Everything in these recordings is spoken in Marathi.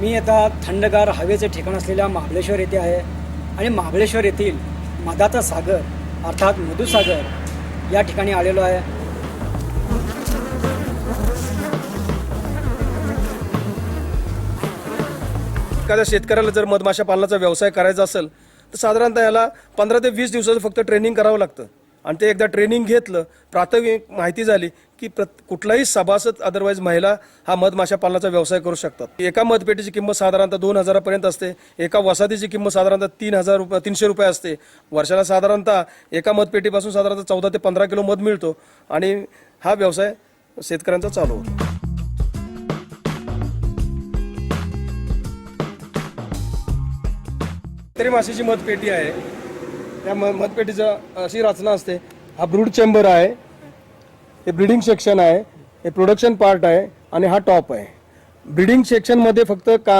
मी आता थंडगार हवेचे ठिकाण असलेल्या महाबळेश्वर येथे आहे आणि महाबळेश्वर येथील मधाचा सागर अर्थात मधुसागर या ठिकाणी आलेलो आहे. एखाद्या शेतकऱ्याला जर मधमाशा पालनाचा व्यवसाय करायचा असेल तर साधारणतः याला पंधरा ते वीस दिवसाचं फक्त ट्रेनिंग करावं लागतं. आणि ते एकदा ट्रेनिंग घेतलं प्राथमिक माहिती झाली की प्रत कुठलाही सभासद अदरवाईज महिला हा मधमाशा पालनाचा व्यवसाय करू शकतात. एका मधपेटीची किंमत साधारणतः दोन हजारापर्यंत असते एका वसाहतीची किंमत साधारणतः तीन हजार रुपये तीनशे रुपये असते. वर्षाला साधारणतः एका मधपेटीपासून साधारणतः चौदा ते पंधरा किलो मध मिळतो आणि हा व्यवसाय शेतकऱ्यांचा चालू होतो. तरी माशीची मतपेटी आहे. त्या म मतपेटीचं अशी रचना असते. हा ब्रूड चेंबर आहे. हे ब्रिडिंग सेक्शन आहे. हे प्रोडक्शन पार्ट आहे आणि हा टॉप आहे. ब्रिडिंग सेक्शनमध्ये फक्त का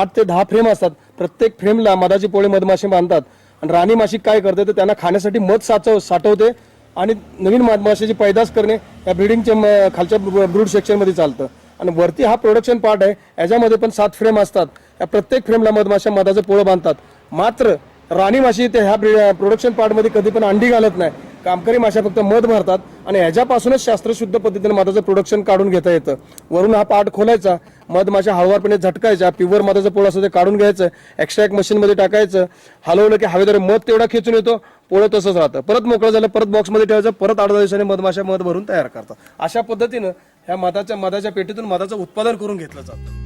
आठ ते दहा फ्रेम असतात. प्रत्येक फ्रेमला मधाची पोळे मधमाशी बांधतात. आणि राणी माशी काय करते तर त्यांना खाण्यासाठी मध साचव साठवते आणि नवीन मधमाशीची पैदास करणे या ब्रिडिंगच्या खालच्या ब्रूड सेक्शनमध्ये चालतं. आणि वरती हा प्रोडक्शन पार्ट आहे. याच्यामध्ये पण सात फ्रेम असतात. या प्रत्येक फ्रेमला मधमाशा मधाचं पोळं बांधतात. मात्र राणी माशी ते ह्या प्रोडक्शन पार्टमध्ये कधी पण अंडी घालत नाही. कामकरी माशा फक्त मध भरतात आणि ह्याच्यापासूनच शास्त्रशुद्ध पद्धतीने मधाचं प्रोडक्शन काढून घेता येतं. वरून हा पार्ट खोलायचा मधमाशा हळवारपणे झटकायच्या प्युअर मधाचं पोळं असं ते काढून घ्यायचं एक्स्ट्रॅक्ट मशीनमध्ये टाकायचं हलवलं की हवेद्वारे मध तेवढा खेचून येतो पोळं तसंच राहतं. परत मोकळं झालं परत बॉक्समध्ये ठेवायचं परत आठ दिवसाने दिवसांनी मधमाशा मध भरून तयार करतात. अशा पद्धतीनं ह्या मधाच्या मधाच्या पेटीतून मधाचं उत्पादन करून घेतलं जातं.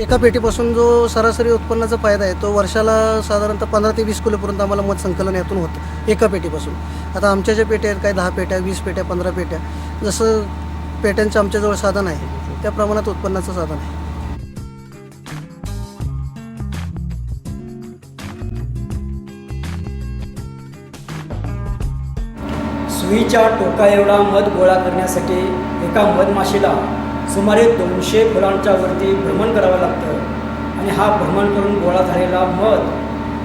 एका पेटीपासून जो सरासरी उत्पन्नाचा फायदा आहे तो वर्षाला साधारणतः पंधरा ते वीस किलोपर्यंत आम्हाला मध संकलन यातून होतं एका पेटीपासून. आता आमच्या ज्या पेट्या आहेत काही दहा पेट्या वीस पेट्या पंधरा पेट्या जसं पेट्यांचं आमच्याजवळ साधन आहे त्या प्रमाणात उत्पन्नाचं साधन आहे. सुईच्या टोका एवढा मध गोळा करण्यासाठी एका मधमाशीला सुमारे दोनशे फुलांच्या वरती भ्रमण करावं लागतं. आणि हा भ्रमण करून गोळा झालेला मध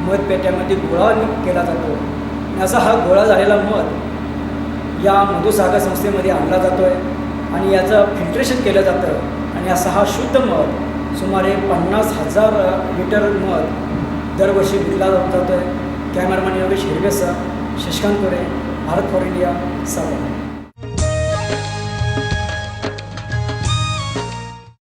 मधपेट्यामध्ये गोळा केला जातो. आणि असा हा गोळा झालेला मध या मधुसागर संस्थेमध्ये आणला जातो आहे आणि याचं फिल्ट्रेशन केलं जातं. आणि असा हा शुद्ध मध सुमारे पन्नास हजार लिटर मध दरवर्षी विकला जातो आहे कॅमेरामॅन योगेश हिरवेसर शशिकांत कोरे भारत फॉर इंडिया सावंत.